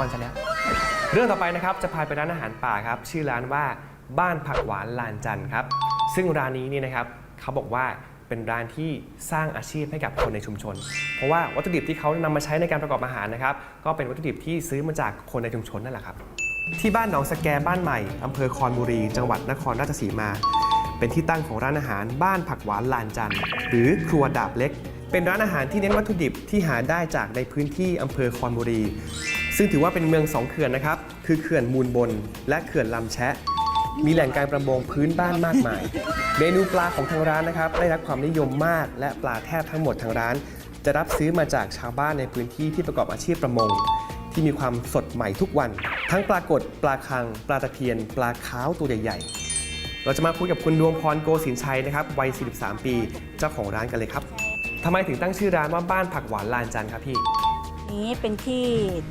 ออนซะแล้ว เรื่องต่อไปนะครับจะพาไปร้านอาหารป่าครับ ชื่อร้านว่าบ้านผักหวานลานจันครับ ซึ่งร้านนี้นี่นะครับเขาบอกว่าเป็นร้านที่สร้างอาชีพให้กับคนในชุมชน เพราะว่าวัตถุดิบที่เขานำมาใช้ในการประกอบอาหารนะครับ ก็เป็นวัตถุดิบที่ซื้อมาจากคนในชุมชนนั่นแหละครับ ที่บ้านหนองสแกบ้านใหม่อำเภอคอนบุรี จังหวัดนครราชสีมา เป็นที่ตั้งของร้านอาหารบ้านผักหวานลานจันหรือครัวดาบเล็ก เป็นร้านอาหารที่เน้นวัตถุดิบที่หาได้จากในพื้นที่อำเภอคอนบุรี ซึ่งถือว่าเป็นเมืองสองเขื่อนนะครับ คือเขื่อนมูลบน และเขื่อนลำแชะ มีแหล่งการประมงพื้นบ้านมากมาย เมนูปลาของทางร้านนะครับ ได้รับความนิยมมาก และปลาแทบทั้งหมดทางร้าน จะรับซื้อมาจากชาวบ้านในพื้นที่ที่ประกอบอาชีพประมง ที่มีความสดใหม่ทุกวัน ทั้งปลากดปลาคัง ปลาตะเพียน ปลาขาวตัวใหญ่ๆ เราจะมาคุยกับคุณดวงพรโกสินชัยนะครับวัย 43 ปี เจ้าของร้านกันเลยครับ ทำไมถึงตั้งชื่อร้านว่าบ้านผักหวานลานจันทร์ครับพี่ นี้เป็นที่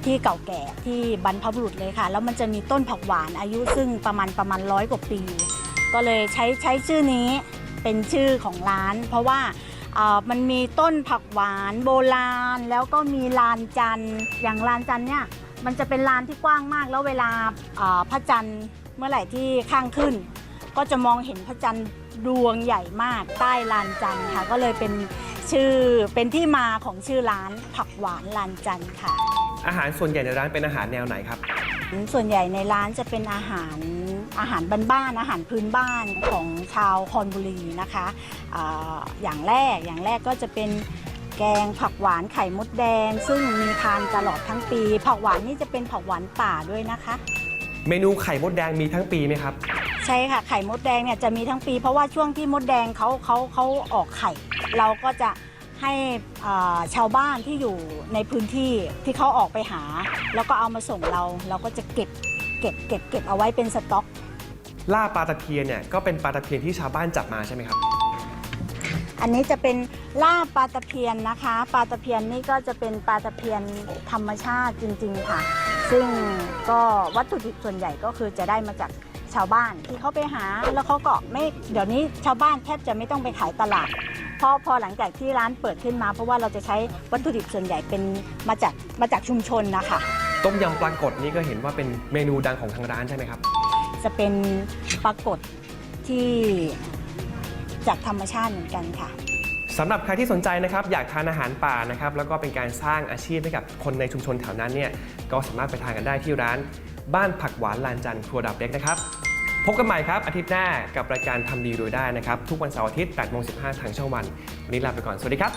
ที่เก่าแก่ที่บรรพบุรุษเลยค่ะ แล้วมันจะมีต้นผักหวานอายุซึ่งประมาณประมาณร้อยกว่าปี ก็เลยใช้ใช้ชื่อนี้เป็นชื่อของร้าน เพราะว่าเอ่อมันมีต้นผักหวานโบราณ แล้วก็มีลานจันทร์อย่างลานจันทร์เนี่ยมันจะเป็นลานที่กว้างมาก แล้วเวลาเอ่อพระจันทร์เมื่อไหร่ที่ข้างขึ้น ก็จะมองเห็นพระจันทร์ดวงใหญ่มากใต้ลานจันทร์ค่ะก็เลยเป็น ชื่อเป็นที่มาของชื่อร้านผักหวานลานจันทร์ค่ะ อาหารส่วนใหญ่ในร้านเป็นอาหารแนวไหนครับ ส่วนใหญ่ในร้านจะเป็นอาหารอาหารบ้านๆอาหารพื้นบ้านของชาวคอนบุรีนะคะอาอย่างแรกอย่างแรกก็จะเป็นแกงผักหวานไข่มดแดง ซึ่งมีทานตลอดทั้งปี ผักหวานนี่จะเป็นผักหวานป่าด้วยนะคะ เมนูไข่มดแดงมีทั้งปีไหมครับ ใช่ค่ะไข่มดแดงเนี่ยจะมีทั้งปี เพราะว่าช่วงที่มดแดงเขาเขาเขาออกไข่ เราก็จะให้อ่าชาวบ้านที่อยู่ในพื้นที่ที่เขาออกไปหา แล้วก็เอามาส่งเรา เราก็จะเก็บเก็บเก็บเก็บเอาไว้เป็นสต็อก ล่าปลาตะเพียนเนี่ยก็เป็นปลาตะเพียนที่ชาวบ้านจับมาใช่ไหมครับ อันนี้จะเป็นล่าบปลาตะเพียนนะคะปลาตะเพียนนี่ก็จะเป็นปลาตะเพียนธรรมชาติจริง ๆ ค่ะ ซึ่งก็วัตถุดิบส่วนใหญ่ก็คือจะได้มาจาก ชาวบ้านที่เขาไปหาแล้วเขาก็ไม่เดี๋ยวนี้ชาวบ้านแทบจะไม่ต้องไปขายตลาดเพราะพอหลังจากที่ร้านเปิดขึ้นมา เพราะว่าเราจะใช้วัตถุดิบส่วนใหญ่เป็นมาจากมาจากชุมชนนะคะต้มยำปลากดนี่ก็เห็นว่าเป็นเมนูดังของทางร้านใช่ไหมครับ จะเป็นปลากดที่จากธรรมชาติเหมือนกันค่ะสำหรับใครที่สนใจนะครับอยากทานอาหารป่านะครับแล้วก็เป็นการสร้างอาชีพให้กับคนในชุมชนแถวนั้นเนี่ยก็สามารถไปทานกันได้ที่ร้าน บ้านผักหวานลานจันทร์ครัวดับเล็กนะครับ พบกันใหม่ครับ อาทิตย์หน้ากับรายการทำดีโดยได้นะครับ ทุกวันเสาร์อาทิตย์8โมง15 ทางช่องวัน วันนี้ลาไปก่อน สวัสดีครับ